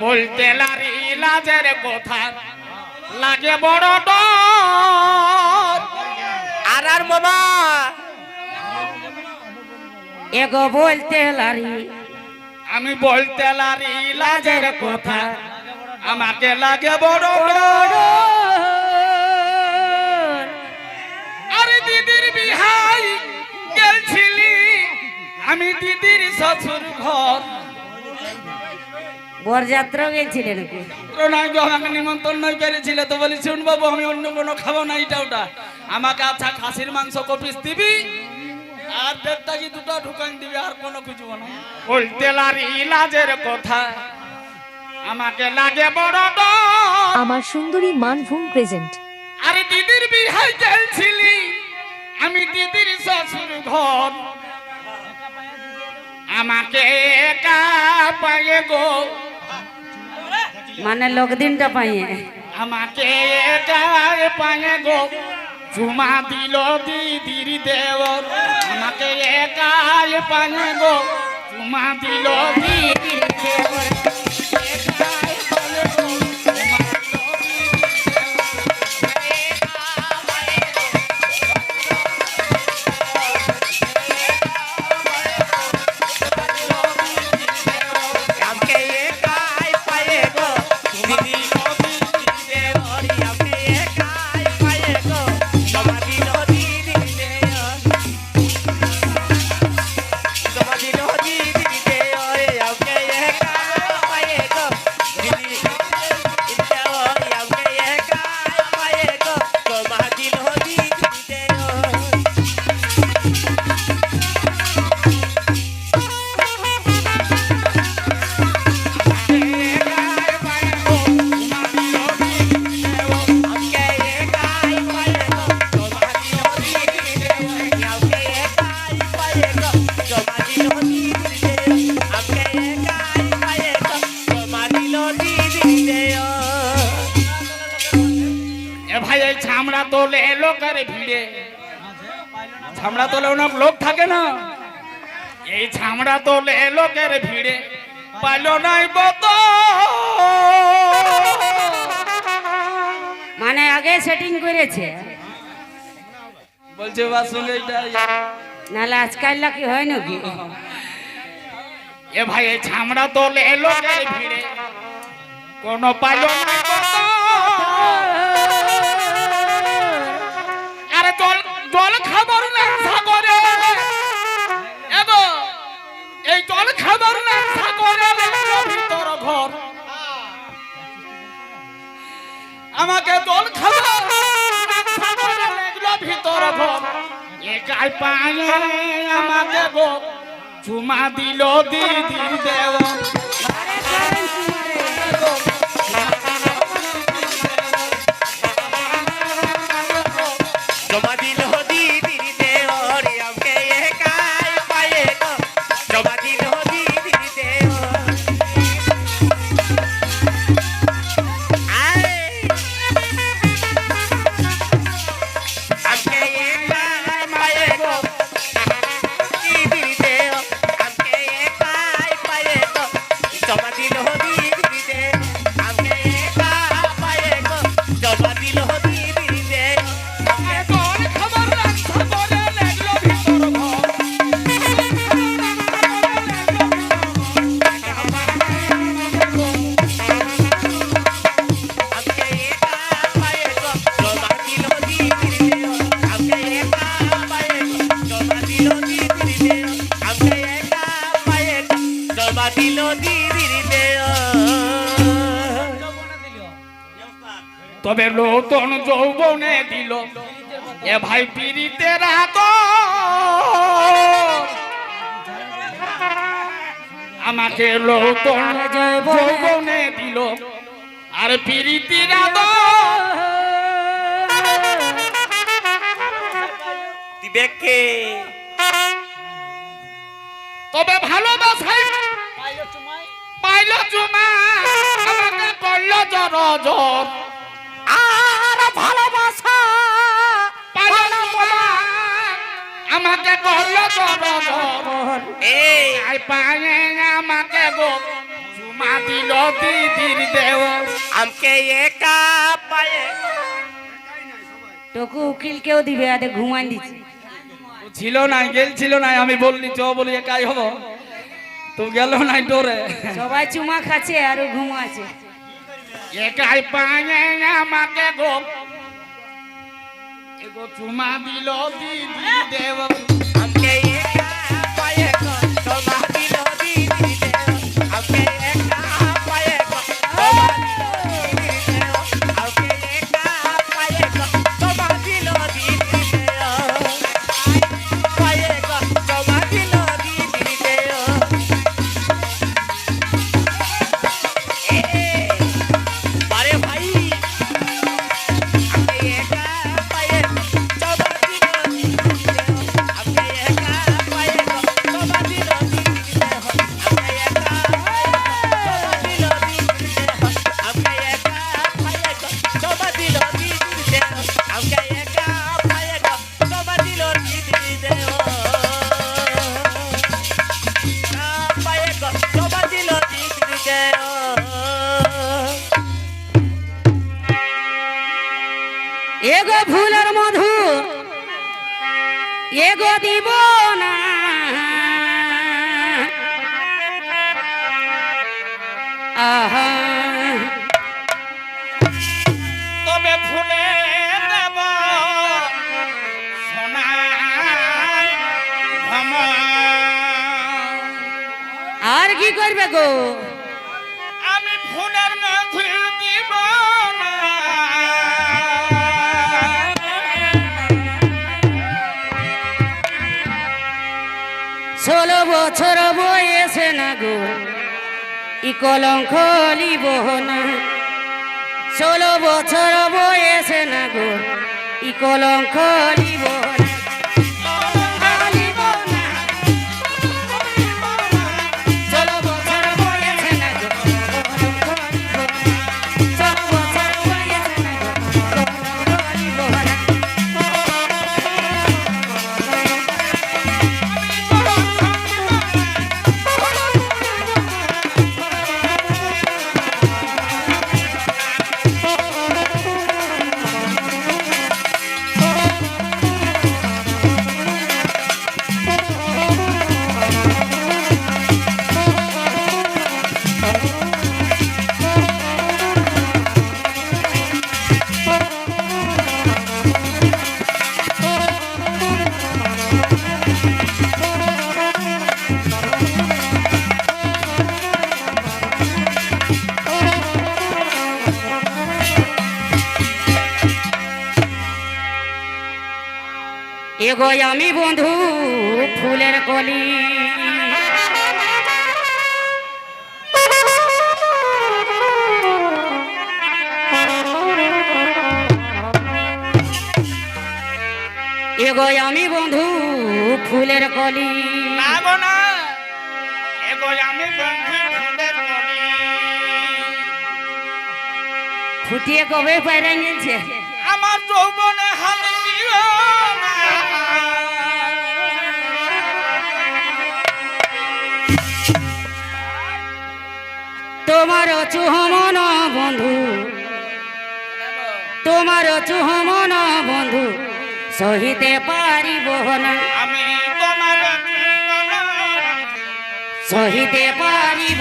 বলতে লারি লাজের কথা। লাগে বড় ডর। আর আর মামা। এগো বলতে লারি। আমি বলতে লারি লাজের কথা। আমাকে লাগে বড় ডর। আরে দিদির বিহাই গেলছিলি। আমি দিদির শ্বশুর ঘর। বরযাত্রা গেছিলে নাকি প্রণয় আমাকে নিমন্ত্রণ নয় করেছিল তো বলি শুন বাবু আমি অন্য কোনো খাব না এটা ওটা। আমাকে আচ্ছা খাসির মাংস কপিস দিবি আর দেড়টা কি দুটো ঢুকান দিবি আর কোনো কিছু না। বলতে লারি লাজের কথা। আমাকে লাগে বড় আমার সুন্দরী মানভূম প্রেজেন্ট আরে দিদির বিহাই গেলছিলি আমি দিদির শ্বশুর ঘর। আমাকে একা পায়ে গো মানে লোক দিনটা পাইয়ে আমাকে গো চুমা দিল দিদির দেব আমাকে একাই পায়ে গো চুমা দিল দিদির দেওর লোকের ভিড়ে। ছামড়া তোলে অনেক লোক থাকে না? এই ছামড়া তোলে লোকের ভিড়ে। পাইলো নাই বত মানে আগে সেটিং করেছে। বলছে বা শুনে নাহলে আজকাল কি হয় নাকি? এ ভাই এই ছামড়া তোলে লোকের ভিড়ে। কোনো পাইলো নাই একাই পায়ে আমাকে গো চুমা দিল দিদি দেওয়া। চুমা নদী তবে নতুন যৌবনে দিল। এ ভাই পিড়িতে রাত আমাকে নতুন যৌবনে দিল। আর পিড়িতি রাত করল জর জর আর ভালোবাসা আমাকে করল জর জর এই আই পায়ে আমাকে গো চুমা দিল দিদির দেও আমাকে একা পায়ে তোকে উকিল কেউ দিবে আদে ঘুমান দিচ্ছে ছিল না গেল ছিল না আমি বললি চ বলি একাই হব। তো গেল নাই ডোরে। সবাই চুমা খাচ্ছে আর ও ঘুমাচ্ছে। একাই পায়ে আমাকে গো। এগো চুমা দিল দিদি দেব এগো ফুলের মধু। এগো দিব না। আহা। তবে ফুলে দেব সোনা আর কি করবে গো? গো। ই কলঙ্ক লিব না। ষোলো বছর বয়সে না গো। ই কলঙ্ক লিব না। এগো আমি বন্ধু ফুলের কলি। এগো আমি বন্ধু ফুলের কলি। না গো না এগো আমি বন্ধু ফুলের কলি। ফুটিয়ে কবে পাইরে গেছে আমার যৌবনে চুহমন বন্ধু। তোমার চুহমন বন্ধু সহিতে পারিব না। আমি তোমার সহিতে পারিব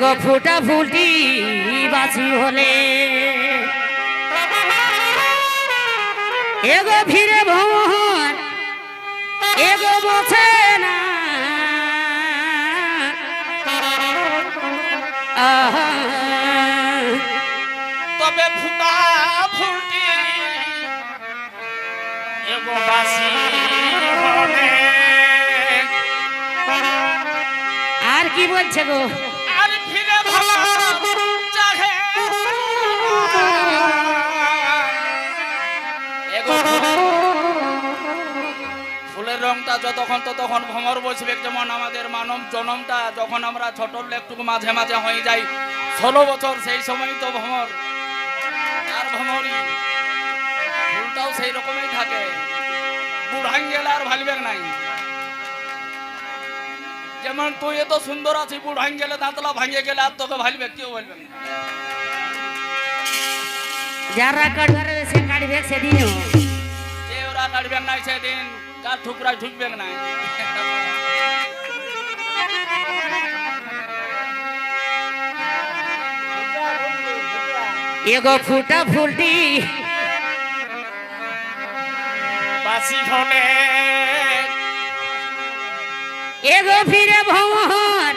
এগো ফুটা ফুটি বাসি হলে। এগো ভিড়ে ভ্রমণ এগো বসে না। তবে ফুটা ফুটি এগো বাসি আর কি বলছে গো? যতক্ষণ ততক্ষণ ভ্রমর বসবে যেমন আমাদের মানব জনমটা যখন আমরা ছোট একটু মাঝে মাঝে হয়ে যাই ষোলো বছর সেই সময় তো ভ্রমর। আর ভ্রমরই ফুলটাও সেই রকমই থাকে। বুড়াই গেলে আর ভালবে নাই। যেমন তুই এত সুন্দর আছিস বুড়াই গেলে দাঁতলা ভাঙে গেলে আর তোকে ভালবে কেউ বলবে না। যারা কাটবে সে কাটবে সেদিন যে ওরা কাটবে নাই সেদিন কার ঠুকরায় ঠুকবে নাই এগো ফুটা ফুলটি। বাসি হলে এগো ফিরে ভ্রমণ।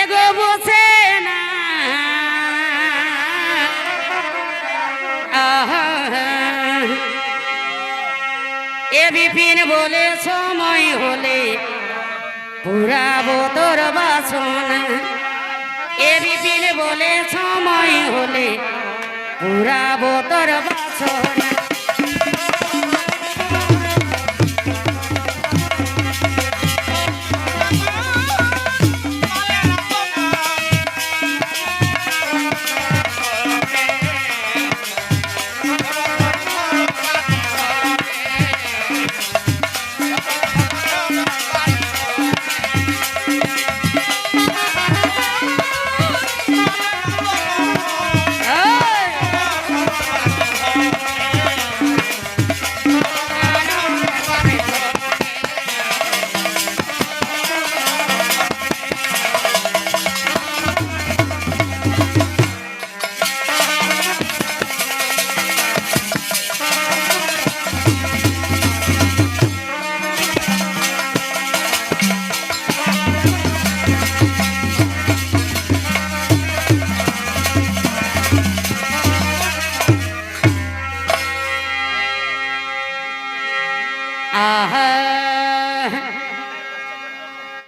এগো বসে বিপিন বলে, সময় হলে পুরাবো তোর বাসনা। এ বিপিন বলে, সময় হলে পুরাবো তোর বাসনা।